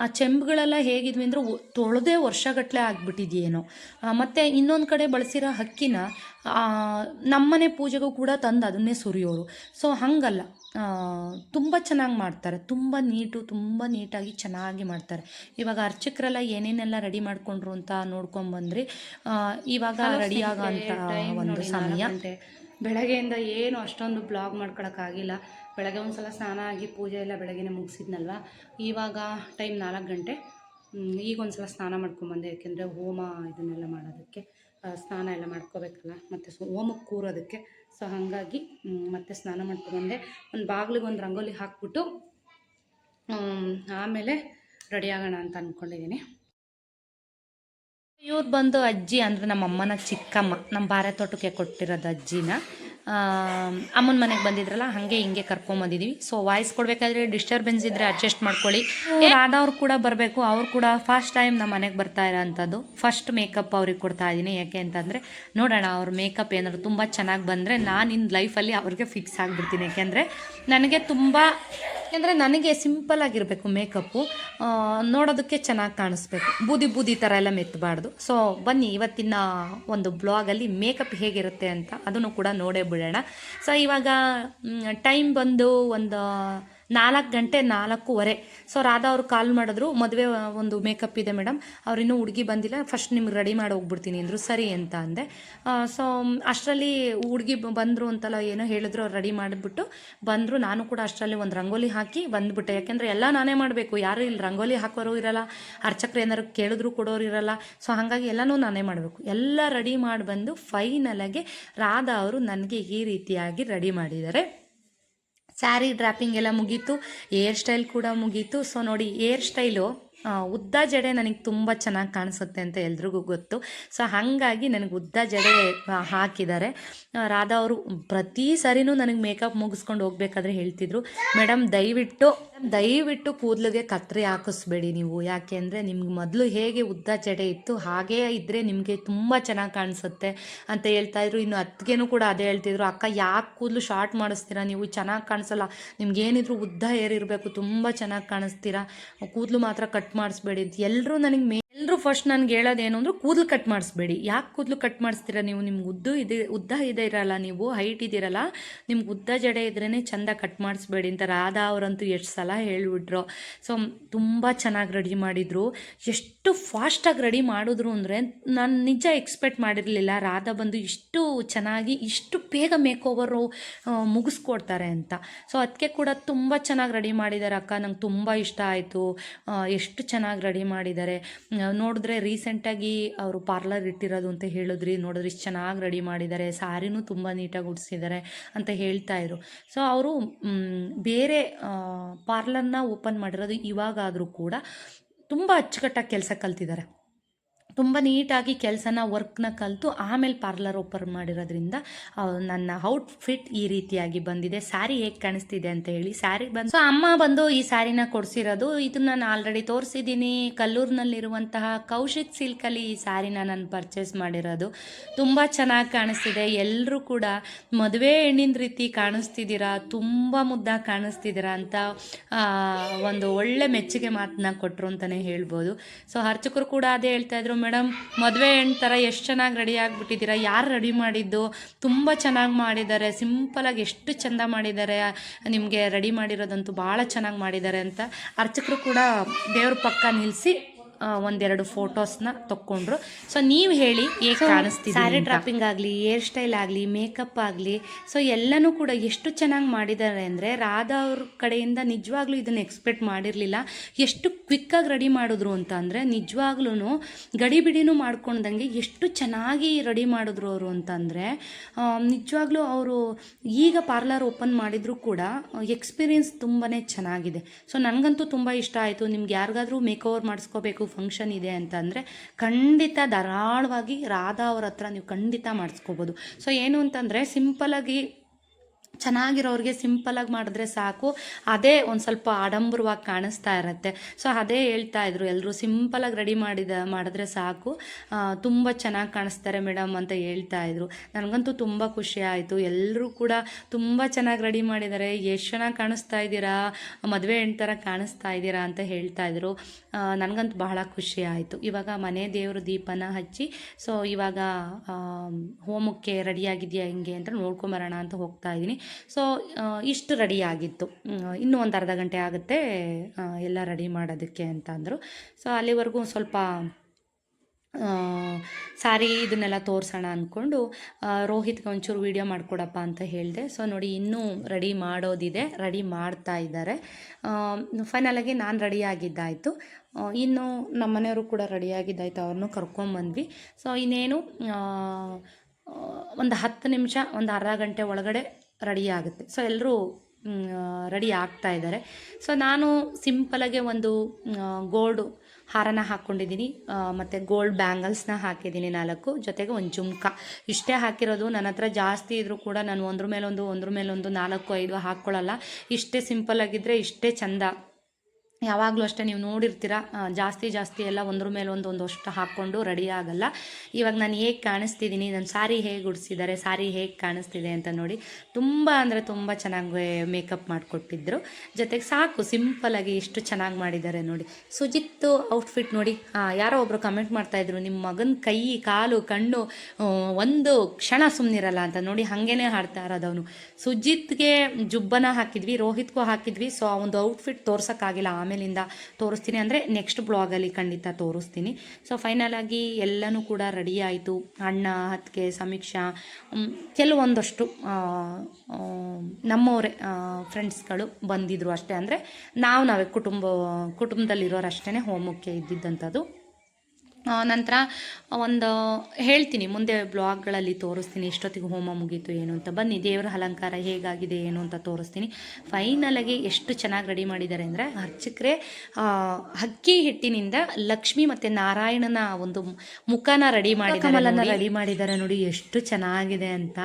ಆ ಚೆಂಬುಗಳೆಲ್ಲ ಹೇಗಿದ್ವಿ ಅಂದರೆ ತೊಳೆದೇ ವರ್ಷಗಟ್ಟಲೆ ಆಗಿಬಿಟ್ಟಿದೆಯೇನೋ. ಮತ್ತು ಇನ್ನೊಂದು ಕಡೆ ಬಳಸಿರೋ ಹಕ್ಕಿನ ನಮ್ಮನೆ ಪೂಜೆಗೂ ಕೂಡ ತಂದು ಅದನ್ನೇ ಸುರಿಯೋರು. ಸೊ, ಹಾಗಲ್ಲ. ತುಂಬ ಚೆನ್ನಾಗಿ ಮಾಡ್ತಾರೆ. ತುಂಬ ನೀಟು ತುಂಬ ನೀಟಾಗಿ ಚೆನ್ನಾಗಿ ಮಾಡ್ತಾರೆ. ಇವಾಗ ಅರ್ಚಕರೆಲ್ಲ ಏನೇನೆಲ್ಲ ರೆಡಿ ಮಾಡ್ಕೊಂಡ್ರು ಅಂತ ನೋಡ್ಕೊಂಬಂದ್ರಿ ಇವಾಗ ರೆಡಿ ಆಗೋಂಥ ಒಂದು ಸಮಯ. ಬೆಳಗ್ಗೆಯಿಂದ ಏನು ಅಷ್ಟೊಂದು ಬ್ಲಾಗ್ ಮಾಡ್ಕೊಳಕ್ಕಾಗಿಲ್ಲ ಬೆಳಗ್ಗೆ ಒಂದು ಸಲ ಸ್ನಾನ ಆಗಿ ಪೂಜೆ ಎಲ್ಲ ಬೆಳಗ್ಗೆನೇ ಮುಗಿಸಿದ್ನಲ್ವ? ಇವಾಗ ಟೈಮ್ ನಾಲ್ಕು ಗಂಟೆ. ಈಗ ಒಂದು ಸಲ ಸ್ನಾನ ಮಾಡ್ಕೊಂಬಂದೆ ಯಾಕೆಂದರೆ ಹೋಮ ಇದನ್ನೆಲ್ಲ ಮಾಡೋದಕ್ಕೆ. ಸ್ನಾನ ಎಲ್ಲ ಮಾಡ್ಕೋಬೇಕಲ್ಲ. ಮತ್ತು ಸೊ ಹೋಮಕ್ಕೆ ಕೂರೋದಕ್ಕೆ. ಸೊ ಹಾಗಾಗಿ ಮತ್ತೆ ಸ್ನಾನ ಮಾಡ್ಕೊಂಬಂದೆ ಒಂದು ಬಾಗಿಲಿಗೆ ಒಂದು ರಂಗೋಲಿ ಹಾಕ್ಬಿಟ್ಟು ಆಮೇಲೆ ರೆಡಿ ಆಗೋಣ ಅಂತ ಅಂದ್ಕೊಂಡಿದ್ದೀನಿ ಇವ್ರು ಬಂದು ಅಜ್ಜಿ ಅಂದರೆ ನಮ್ಮ ಅಮ್ಮನ ಚಿಕ್ಕಮ್ಮ. ನಮ್ಮ ಬಾರೆ ತೋಟಕ್ಕೆ ಕೊಟ್ಟಿರೋದು ಅಜ್ಜಿನ. ಅಮ್ಮನ ಮನೆಗೆ ಬಂದಿದ್ರಲ್ಲ, ಹಂಗೆ ಹಿಂಗೆ ಕರ್ಕೊಂಬಂದಿದ್ದೀವಿ ಸೊ ವಾಯ್ಸ್ ಕೊಡಬೇಕಾದ್ರೆ ಡಿಸ್ಟರ್ಬೆನ್ಸ್ ಇದ್ರೆ ಅಡ್ಜಸ್ಟ್ ಮಾಡ್ಕೊಳ್ಳಿ. ಆದವ್ರು ಕೂಡ ಬರಬೇಕು, ಅವ್ರು ಕೂಡ ಫಸ್ಟ್ ಟೈಮ್ ನಮ್ಮ ಮನೆಗೆ ಬರ್ತಾ ಇರೋಂಥದ್ದು. ಫಸ್ಟ್ ಮೇಕಪ್ ಅವ್ರಿಗೆ ಕೊಡ್ತಾ ಇದ್ದೀನಿ ಯಾಕೆ ಅಂತಂದರೆ, ನೋಡೋಣ, ಅವ್ರ ಮೇಕಪ್ ಏನಾದ್ರು ತುಂಬ ಚೆನ್ನಾಗಿ ಬಂದರೆ ನಾನು ಇನ್ನು ಲೈಫಲ್ಲಿ ಅವ್ರಿಗೆ ಫಿಕ್ಸ್ ಆಗಿಬಿಡ್ತೀನಿ. ಯಾಕೆಂದರೆ ನನಗೆ ತುಂಬ ಯಾಕೆಂದರೆ ನನಗೆ ಸಿಂಪಲ್ ಆಗಿರಬೇಕು ಮೇಕಪ್ಪು. ನೋಡೋದಕ್ಕೆ ಚೆನ್ನಾಗಿ ಕಾಣಿಸ್ಬೇಕು. ಬೂದಿ ಬೂದಿ ಥರ ಎಲ್ಲ ಮೆತ್ತಬಾರ್ದು ಸೊ ಬನ್ನಿ, ಇವತ್ತಿನ ಒಂದು ಬ್ಲಾಗಲ್ಲಿ ಮೇಕಪ್ ಹೇಗಿರುತ್ತೆ ಅಂತ ಅದನ್ನು ಕೂಡ ನೋಡೇ ಬಿಡೋಣ. ಸೊ ಇವಾಗ ಟೈಮ್ ಬಂದು ಒಂದು ನಾಲ್ಕು ಗಂಟೆ ನಾಲ್ಕೂವರೆ. ಸೊ ರಾಧಾ ಅವ್ರು ಕಾಲ್ ಮಾಡಿದ್ರು, ಮದುವೆ ಒಂದು ಮೇಕಪ್ ಇದೆ ಮೇಡಮ್ ಅವ್ರು ಇನ್ನೂ ಹುಡುಗಿ ಬಂದಿಲ್ಲ. ಫಸ್ಟ್ ನಿಮ್ಗೆ ರೆಡಿ ಮಾಡಿ ಹೋಗ್ಬಿಡ್ತೀನಿ. ಅಂದರು, ಸರಿ, ಅಂತ ಅಂದೆ. ಸೊ ಅಷ್ಟರಲ್ಲಿ ಹುಡುಗಿ ಬಂದರು ಅಂತಲ್ಲ ಏನೋ ಹೇಳಿದ್ರು, ಅವ್ರು ರೆಡಿ ಮಾಡಿಬಿಟ್ಟು ಬಂದರು. ನಾನು ಕೂಡ ಅಷ್ಟರಲ್ಲಿ ಒಂದು ರಂಗೋಲಿ ಹಾಕಿ ಬಂದುಬಿಟ್ಟೆ. ಯಾಕೆಂದರೆ ಎಲ್ಲ ನಾನೇ ಮಾಡಬೇಕು. ಯಾರು ಇಲ್ಲಿ ರಂಗೋಲಿ ಹಾಕೋರು ಇರಲ್ಲ. ಅರ್ಚಕರು ಏನಾರು ಕೇಳಿದ್ರು ಕೊಡೋರು ಇರಲ್ಲ. ಸೊ ಹಾಗಾಗಿ ಎಲ್ಲನೂ ನಾನೇ ಮಾಡಬೇಕು. ಎಲ್ಲ ರೆಡಿ ಮಾಡಿ ಬಂದು ಫೈನಲಾಗಿ ರಾಧಾ ಅವರು ನನಗೆ ಈ ರೀತಿಯಾಗಿ ರೆಡಿ ಮಾಡಿದ್ದಾರೆ. ಸ್ಯಾರಿ ಡ್ರಾಪಿಂಗ್ ಎಲ್ಲ ಮುಗೀತು ಏರ್ ಸ್ಟೈಲ್ ಕೂಡ ಮುಗೀತು. ಸೊ ನೋಡಿ ಏರ್ ಸ್ಟೈಲು ಉದ್ದ ಜಡೆ ನನಗೆ ತುಂಬ ಚೆನ್ನಾಗಿ ಕಾಣಿಸುತ್ತೆ ಅಂತ ಎಲ್ರಿಗೂ ಗೊತ್ತು. ಸೊ ಹಾಗಾಗಿ ನನಗೆ ಉದ್ದ ಜಡೆ ಹಾಕಿದ್ದಾರೆ. ರಾಧಾ ಅವರು ಪ್ರತಿ ಸರಿನೂ ನನಗೆ ಮೇಕಪ್ ಮುಗಿಸ್ಕೊಂಡು ಹೋಗ್ಬೇಕಾದ್ರೆ ಹೇಳ್ತಿದ್ರು. ಮೇಡಮ್ ದಯವಿಟ್ಟು ದಯವಿಟ್ಟು ಕೂದಲಿಗೆ ಕತ್ರಿ ಹಾಕಿಸ್ಬೇಡಿ ನೀವು. ಯಾಕೆ ಅಂದರೆ ನಿಮ್ಗೆ ಮೊದಲು ಹೇಗೆ ಉದ್ದ ಜಡೆ ಇತ್ತು, ಹಾಗೇ ಇದ್ದರೆ ನಿಮಗೆ ತುಂಬ ಚೆನ್ನಾಗಿ ಕಾಣಿಸುತ್ತೆ ಅಂತ ಹೇಳ್ತಾ ಇದ್ರು. ಇನ್ನು ಅತ್ತಿಗೆನೂ ಕೂಡ ಅದೇ ಹೇಳ್ತಿದ್ರು. ಅಕ್ಕ, ಯಾಕೆ ಕೂದಲು ಶಾರ್ಟ್ ಮಾಡಿಸ್ತೀರಾ ನೀವು? ಚೆನ್ನಾಗಿ ಕಾಣಿಸಲ್ಲ. ನಿಮ್ಗೆ ಏನಿದ್ರು ಉದ್ದ ಏರಿರಬೇಕು, ತುಂಬ ಚೆನ್ನಾಗಿ ಕಾಣಿಸ್ತೀರಾ? ಕೂದಲು ಮಾತ್ರ ಕಟ್ ಮಾಡಿಸ್ಬೇಡಿ ಅಂತ ಎಲ್ಲರೂ ನನಗೆ ಮೇ ಎಲ್ಲರೂ ಫಸ್ಟ್ ನನಗೆ ಹೇಳೋದೇನು ಅಂದ್ರೆ ಕೂದಲು ಕಟ್ ಮಾಡಿಸ್ಬೇಡಿ. ಯಾಕೆ ಕೂದಲು ಕಟ್ ಮಾಡಿಸ್ತೀರಾ ನೀವು? ನಿಮ್ಗೆ ಉದ್ದು ಇದೆ, ಉದ್ದ ಇದೆ ಇರಲ್ಲ ನೀವು ಹೈಟ್ ಇದ್ದೀರಲ್ಲ ನಿಮ್ಗೆ ಉದ್ದ ಜಡೆ ಇದ್ರೇ ಚಂದ ಕಟ್ ಮಾಡಿಸ್ಬೇಡಿ ಅಂತ ರಾಧಾ ಅವರಂತೂ ಎಷ್ಟು ಸಲ ಹೇಳಿಬಿಟ್ರು. ಸೊ ತುಂಬ ಚೆನ್ನಾಗಿ ರೆಡಿ ಮಾಡಿದರು. ಎಷ್ಟು ಫಾಸ್ಟಾಗಿ ರೆಡಿ ಮಾಡಿದ್ರು ಅಂದರೆ ನಾನು ನಿಜ ಎಕ್ಸ್ಪೆಕ್ಟ್ ಮಾಡಿರಲಿಲ್ಲ. ರಾಧಾ ಬಂದು ಇಷ್ಟು ಚೆನ್ನಾಗಿ, ಇಷ್ಟು ಬೇಗ ಮೇಕ್ ಓವರು ಮುಗಿಸ್ಕೊಡ್ತಾರೆ ಅಂತ. ಸೊ ಅದಕ್ಕೆ ಕೂಡ ತುಂಬ ಚೆನ್ನಾಗಿ ರೆಡಿ ಮಾಡಿದ್ದಾರೆ ಅಕ್ಕ. ನಂಗೆ ತುಂಬ ಇಷ್ಟ ಆಯಿತು. ಎಷ್ಟು ಚೆನ್ನಾಗಿ ರೆಡಿ ಮಾಡಿದ್ದಾರೆ ನೋಡಿದ್ರೆ ರೀಸೆಂಟಾಗಿ ಅವರು ಪಾರ್ಲರ್ ಇಟ್ಟಿರೋದು ಅಂತ ಹೇಳಿದ್ರಿ, ನೋಡಿದ್ರೆ ಇಷ್ಟು ಚೆನ್ನಾಗಿ ರೆಡಿ ಮಾಡಿದ್ದಾರೆ ಸ್ಯಾರಿನೂ ತುಂಬ ನೀಟಾಗಿ ಉಡ್ಸಿದ್ದಾರೆ ಅಂತ ಹೇಳ್ತಾ ಇದ್ರು. ಸೊ ಅವರು ಬೇರೆ ಪಾರ್ಲರ್ನ ಓಪನ್ ಮಾಡಿರೋದು ಇವಾಗಾದರೂ ಕೂಡ ತುಂಬ ಅಚ್ಚುಕಟ್ಟಾಗಿ ಕೆಲಸ ಕಲ್ತಿದ್ದಾರೆ. ತುಂಬ ನೀಟಾಗಿ ಕೆಲಸನ ವರ್ಕ್ನ ಕಲಿತು ಆಮೇಲೆ ಪಾರ್ಲರ್ ಓಪನ್ ಮಾಡಿರೋದ್ರಿಂದ ನನ್ನ ಔಟ್ಫಿಟ್ ಈ ರೀತಿಯಾಗಿ ಬಂದಿದೆ. ಸ್ಯಾರಿ ಹೇಗೆ ಕಾಣಿಸ್ತಿದೆ ಅಂತ ಹೇಳಿ ಸ್ಯಾರಿ ಬಂದು ಸೊ ಅಮ್ಮ ಬಂದು ಈ ಸ್ಯಾರಿನ ಕೊಡಿಸಿರೋದು. ಇದು ನಾನು ಆಲ್ರೆಡಿ ತೋರಿಸಿದ್ದೀನಿ ಕಲ್ಲೂರಿನಲ್ಲಿರುವಂತಹ ಕೌಶಿಕ್ ಸಿಲ್ಕಲ್ಲಿ ಈ ಸ್ಯಾರಿನ ನಾನು ಪರ್ಚೇಸ್ ಮಾಡಿರೋದು. ತುಂಬ ಚೆನ್ನಾಗಿ ಕಾಣಿಸ್ತಿದೆ. ಎಲ್ಲರೂ ಕೂಡ ಮದುವೆ ಹೆಣ್ಣಿನ ರೀತಿ ಕಾಣಿಸ್ತಿದ್ದೀರಾ, ತುಂಬ ಮುದ್ದಾಗಿ ಕಾಣಿಸ್ತಿದ್ದೀರಾ ಅಂತ ಒಂದು ಒಳ್ಳೆ ಮೆಚ್ಚುಗೆ ಮಾತನ್ನ ಕೊಟ್ಟರು ಅಂತಲೇ ಹೇಳ್ಬೋದು. ಸೊ ಅರ್ಚಕರು ಕೂಡ ಅದೇ ಹೇಳ್ತಾ ಇದ್ರು ಮೇಡಮ್, ಮದುವೆ ಹೆಣ್ಣು ಥರ ಎಷ್ಟು ಚೆನ್ನಾಗಿ ರೆಡಿ ಆಗಿಬಿಟ್ಟಿದ್ದೀರಾ? ಯಾರು ರೆಡಿ ಮಾಡಿದ್ದು? ತುಂಬ ಚೆನ್ನಾಗಿ ಮಾಡಿದ್ದಾರೆ. ಸಿಂಪಲಾಗಿ ಎಷ್ಟು ಚೆಂದ ಮಾಡಿದ್ದಾರೆ. ನಿಮಗೆ ರೆಡಿ ಮಾಡಿರೋದಂತೂ ಭಾಳ ಚೆನ್ನಾಗಿ ಮಾಡಿದ್ದಾರೆ ಅಂತ ಅರ್ಚಕರು ಕೂಡ ದೇವ್ರ ಪಕ್ಕ ನಿಲ್ಲಿಸಿ ಒಂದೆರಡು ಫೋಟೋಸ್ನ ತಕ್ಕೊಂಡ್ರು. ಸೊ ನೀವು ಹೇಳಿ ಕಾಣಿಸ್ತೀವಿ ಸ್ಯಾರಿ ಡ್ರಾಪಿಂಗ್ ಆಗಲಿ ಹೇರ್ ಸ್ಟೈಲ್ ಆಗಲಿ ಮೇಕಪ್ ಆಗಲಿ ಸೊ ಎಲ್ಲನೂ ಕೂಡ ಎಷ್ಟು ಚೆನ್ನಾಗಿ ಮಾಡಿದ್ದಾರೆ ಅಂದರೆ ರಾಧಾ ಅವ್ರ ಕಡೆಯಿಂದ ನಿಜವಾಗ್ಲೂ ಇದನ್ನು ಎಕ್ಸ್ಪೆಕ್ಟ್ ಮಾಡಿರಲಿಲ್ಲ. ಎಷ್ಟು ಕ್ವಿಕ್ಕಾಗಿ ರೆಡಿ ಮಾಡಿದ್ರು ಅಂತ ಅಂದರೆ ನಿಜವಾಗ್ಲೂ ಗಡಿಬಿಡಿನೂ ಮಾಡ್ಕೊಂಡಂಗೆ ಎಷ್ಟು ಚೆನ್ನಾಗಿ ರೆಡಿ ಮಾಡಿದ್ರು ಅವರು ಅಂತಂದರೆ ನಿಜವಾಗ್ಲೂ ಅವರು ಈಗ ಪಾರ್ಲರ್ ಓಪನ್ ಮಾಡಿದರೂ ಕೂಡ ಎಕ್ಸ್ಪೀರಿಯನ್ಸ್ ತುಂಬಾ ಚೆನ್ನಾಗಿದೆ. ಸೊ ನನಗಂತೂ ತುಂಬ ಇಷ್ಟ ಆಯಿತು. ನಿಮ್ಗೆ ಯಾರಿಗಾದ್ರೂ ಮೇಕ್ ಓವರ್ ಮಾಡಿಸ್ಕೋಬೇಕು ಫಂಕ್ಷನ್ ಇದೆ ಅಂತಂದರೆ ಖಂಡಿತ ಧಾರಾಳವಾಗಿ ರಾಧಾ ಅವ್ರ ಹತ್ರ ನೀವು ಖಂಡಿತ ಮಾಡಿಸ್ಕೋಬೋದು. ಸೊ ಏನು ಅಂತಂದರೆ ಸಿಂಪಲಾಗಿ ಚೆನ್ನಾಗಿರೋರಿಗೆ ಸಿಂಪಲಾಗಿ ಮಾಡಿದ್ರೆ ಸಾಕು. ಅದೇ ಒಂದು ಸ್ವಲ್ಪ ಆಡಂಬರವಾಗಿ ಕಾಣಿಸ್ತಾ ಇರುತ್ತೆ. ಸೊ ಅದೇ ಹೇಳ್ತಾ ಇದ್ರು. ಎಲ್ಲರೂ ಸಿಂಪಲಾಗಿ ರೆಡಿ ಮಾಡಿದ, ಮಾಡಿದ್ರೆ ಸಾಕು. ತುಂಬ ಚೆನ್ನಾಗಿ ಕಾಣಿಸ್ತಾರೆ ಮೇಡಮ್ ಅಂತ ಹೇಳ್ತಾ ಇದ್ರು. ನನಗಂತೂ ತುಂಬ ಖುಷಿ ಆಯಿತು. ಎಲ್ಲರೂ ಕೂಡ ತುಂಬ ಚೆನ್ನಾಗಿ ರೆಡಿ ಮಾಡಿದ್ದಾರೆ ಎಷ್ಟು ಚೆನ್ನಾಗಿ ಕಾಣಿಸ್ತಾ ಇದ್ದೀರಾ? ಮದುವೆ ಥರ ಕಾಣಿಸ್ತಾ ಇದ್ದೀರಾ ಅಂತ ಹೇಳ್ತಾ ಇದ್ರು. ನನಗಂತೂ ಬಹಳ ಖುಷಿ ಆಯಿತು. ಇವಾಗ ಮನೆ ದೇವರು ದೀಪನ ಹಚ್ಚಿ ಸೊ ಇವಾಗ ಹೋಮಕ್ಕೆ ರೆಡಿಯಾಗಿದೆಯಾ ಹೆಂಗೆ ಅಂತ ನೋಡ್ಕೊಂಬರೋಣ ಅಂತ ಹೋಗ್ತಾ ಇದ್ದೀನಿ ಸೊ ಇಷ್ಟು ರೆಡಿ ಆಗಿತ್ತು. ಹ್ಮ್, ಇನ್ನೂ ಒಂದು ಅರ್ಧ ಗಂಟೆ ಆಗುತ್ತೆ ಎಲ್ಲ ರೆಡಿ ಮಾಡೋದಕ್ಕೆ ಅಂತ ಅಂದರು. ಸೊ ಅಲ್ಲಿವರೆಗೂ ಸ್ವಲ್ಪ ಸಾರಿ ಇದನ್ನೆಲ್ಲ ತೋರಿಸೋಣ ಅಂದ್ಕೊಂಡು ರೋಹಿತ್ಗೆ ಒಂಚೂರು ವೀಡಿಯೋ ಮಾಡಿಕೊಡಪ್ಪ ಅಂತ ಹೇಳಿದೆ. ಸೊ ನೋಡಿ ಇನ್ನೂ ರೆಡಿ ಮಾಡೋದಿದೆ ರೆಡಿ ಮಾಡ್ತಾ ಇದ್ದಾರೆ. ಫೈನಲಾಗಿ ನಾನು ರೆಡಿ ಆಗಿದ್ದಾಯಿತು. ಇನ್ನು ನಮ್ಮ ಮನೆಯವರು ಕೂಡ ರೆಡಿ ಆಗಿದ್ದಾಯಿತು ಅವ್ರನ್ನೂ ಕರ್ಕೊಂಬಂದ್ವಿ ಸೊ ಇನ್ನೇನು ಒಂದು ಹತ್ತು ನಿಮಿಷ ಒಂದು ಅರ್ಧ ಗಂಟೆ ಒಳಗಡೆ ರೆಡಿ ಆಗುತ್ತೆ. ಸೊ ಎಲ್ಲರೂ ರೆಡಿ ಆಗ್ತಾ ಇದ್ದಾರೆ. ಸೊ ನಾನು ಸಿಂಪಲಾಗೆ ಒಂದು ಗೋಲ್ಡು ಹಾರನ ಹಾಕ್ಕೊಂಡಿದ್ದೀನಿ ಮತ್ತು ಗೋಲ್ಡ್ ಬ್ಯಾಂಗಲ್ಸ್ನ ಹಾಕಿದ್ದೀನಿ ನಾಲ್ಕು. ಜೊತೆಗೆ ಒಂದು ಜುಮ್ಕ. ಇಷ್ಟೇ ಹಾಕಿರೋದು ನನ್ನ ಹತ್ರ ಜಾಸ್ತಿ ಇದ್ದರೂ ಕೂಡ ನಾನು ಒಂದ್ರ ಮೇಲೊಂದು ಒಂದ್ರ ಮೇಲೊಂದು ನಾಲ್ಕು, ಐದು ಹಾಕ್ಕೊಳ್ಳಲ್ಲ ಇಷ್ಟೇ ಸಿಂಪಲ್ ಆಗಿದ್ದರೆ ಇಷ್ಟೇ ಚಂದ. ಯಾವಾಗಲೂ ಅಷ್ಟೇ ನೀವು ನೋಡಿರ್ತೀರ ಜಾಸ್ತಿ ಜಾಸ್ತಿ ಎಲ್ಲ ಒಂದ್ರ ಮೇಲೆ ಒಂದು ಒಂದಷ್ಟು ಹಾಕ್ಕೊಂಡು ರೆಡಿ ಆಗಲ್ಲ. ಇವಾಗ ನಾನು ಹೇಗೆ ಕಾಣಿಸ್ತಿದ್ದೀನಿ ನನ್ನ ಸಾರಿ ಹೇಗೆ ಉಡಿಸಿದ್ದಾರೆ ಸಾರಿ ಹೇಗೆ ಕಾಣಿಸ್ತಿದೆ ಅಂತ ನೋಡಿ ತುಂಬ ಅಂದರೆ ತುಂಬ ಚೆನ್ನಾಗಿ ಮೇಕಪ್ ಮಾಡಿಕೊಟ್ಟಿದ್ರು. ಜೊತೆಗೆ ಸಾಕು ಸಿಂಪಲಾಗಿ ಎಷ್ಟು ಚೆನ್ನಾಗಿ ಮಾಡಿದ್ದಾರೆ ನೋಡಿ. ಸುಜಿತ್ ಔಟ್ಫಿಟ್ ನೋಡಿ ಯಾರೋ ಒಬ್ಬರು ಕಮೆಂಟ್ ಮಾಡ್ತಾಯಿದ್ರು ನಿಮ್ಮ ಮಗನ ಕೈ, ಕಾಲು, ಕಣ್ಣು ಒಂದು ಕ್ಷಣ ಸುಮ್ಮನಿರಲ್ಲ ಅಂತ ನೋಡಿ ಹಾಗೇನೆ ಹಾಡ್ತಾ ಇರೋದವನು. ಸುಜಿತ್ಗೆ ಜುಬ್ಬನ ಹಾಕಿದ್ವಿ, ರೋಹಿತ್ಗೂ ಹಾಕಿದ್ವಿ ಸೊ ಆ ಒಂದು ಔಟ್ಫಿಟ್ ತೋರ್ಸೋಕ್ಕಾಗಿಲ್ಲ ಆಮೇಲಿಂದ ತೋರಿಸ್ತೀನಿ ಅಂದರೆ ನೆಕ್ಸ್ಟ್ ಬ್ಲಾಗಲ್ಲಿ ಖಂಡಿತ ತೋರಿಸ್ತೀನಿ. ಸೊ ಫೈನಲ್ ಆಗಿ ಎಲ್ಲನೂ ಕೂಡ ರೆಡಿ ಆಯಿತು. ಅಣ್ಣ ಹತ್ತಿಗೆ ಸಮೀಕ್ಷಾ ಕೆಲವೊಂದಷ್ಟು ನಮ್ಮವರೇ ಫ್ರೆಂಡ್ಸ್ಗಳು ಬಂದಿದ್ರು ಅಷ್ಟೇ. ಅಂದರೆ ನಾವು ನಾವೇ ಕುಟುಂಬ ಕುಟುಂಬದಲ್ಲಿರೋರು ಅಷ್ಟೇ ಹೋಮಕ್ಕೆ ಇದ್ದಿದ್ದಂಥದ್ದು. ನಂತರ ಒಂದು ಹೇಳ್ತೀನಿ ಮುಂದೆ ಬ್ಲಾಗ್ಗಳಲ್ಲಿ ತೋರಿಸ್ತೀನಿ ಎಷ್ಟೊತ್ತಿಗೆ ಹೋಮ ಮುಗೀತು ಏನು ಅಂತ. ಬನ್ನಿ ದೇವರ ಅಲಂಕಾರ ಹೇಗಾಗಿದೆ ಏನು ಅಂತ ತೋರಿಸ್ತೀನಿ. ಫೈನಲಾಗಿ ಎಷ್ಟು ಚೆನ್ನಾಗಿ ರೆಡಿ ಮಾಡಿದ್ದಾರೆ ಅಂದರೆ ಅರ್ಚಕರೇ ಹಕ್ಕಿ ಹಿಟ್ಟಿನಿಂದ ಲಕ್ಷ್ಮಿ ಮತ್ತು ನಾರಾಯಣನ ಒಂದು ಮುಖನ ರೆಡಿ ಮಾಡಿದ್ದಾರೆ ರೆಡಿ ಮಾಡಿದ್ದಾರೆ ನೋಡಿ ಎಷ್ಟು ಚೆನ್ನಾಗಿದೆ ಅಂತ.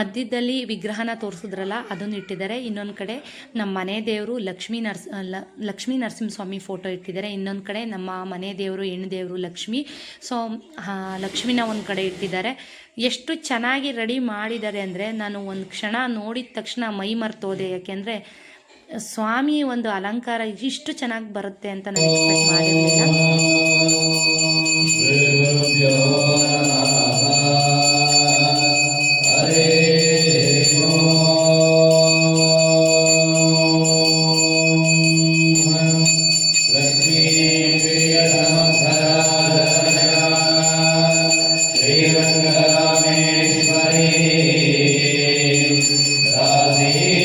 ಮಧ್ಯದಲ್ಲಿ ವಿಗ್ರಹನ ತೋರಿಸಿದ್ರಲ್ಲ ಅದನ್ನು ಇಟ್ಟಿದ್ದಾರೆ. ಇನ್ನೊಂದು ಕಡೆ ನಮ್ಮ ಮನೆ ದೇವರು ಲಕ್ಷ್ಮೀ ನರ್ಸ್ ಲಕ್ಷ್ಮೀ ನರಸಿಂಹಸ್ವಾಮಿ ಫೋಟೋ ಇಟ್ಟಿದ್ದಾರೆ. ಇನ್ನೊಂದು ಕಡೆ ನಮ್ಮ ಮನೆ ದೇವರು ಹೆಣ್ಣು ದೇವರು ಲಕ್ಷ್ಮಿ ಸೊ ಲಕ್ಷ್ಮಿನ ಒಂದು ಕಡೆ ಇಟ್ಟಿದ್ದಾರೆ. ಎಷ್ಟು ಚೆನ್ನಾಗಿ ರೆಡಿ ಮಾಡಿದ್ದಾರೆ ಅಂದರೆ ನಾನು ಒಂದು ಕ್ಷಣ ನೋಡಿದ ತಕ್ಷಣ ಮೈ ಮರ್ತೋದೆ. ಯಾಕೆಂದರೆ ಸ್ವಾಮಿ ಒಂದು ಅಲಂಕಾರ ಇಷ್ಟು ಚೆನ್ನಾಗಿ ಬರುತ್ತೆ ಅಂತ ನಾನು ಎಕ್ಸ್ಪೆಕ್ಟ್ ಮಾಡಿರಲಿಲ್ಲ. ಇವತ್ತಿನ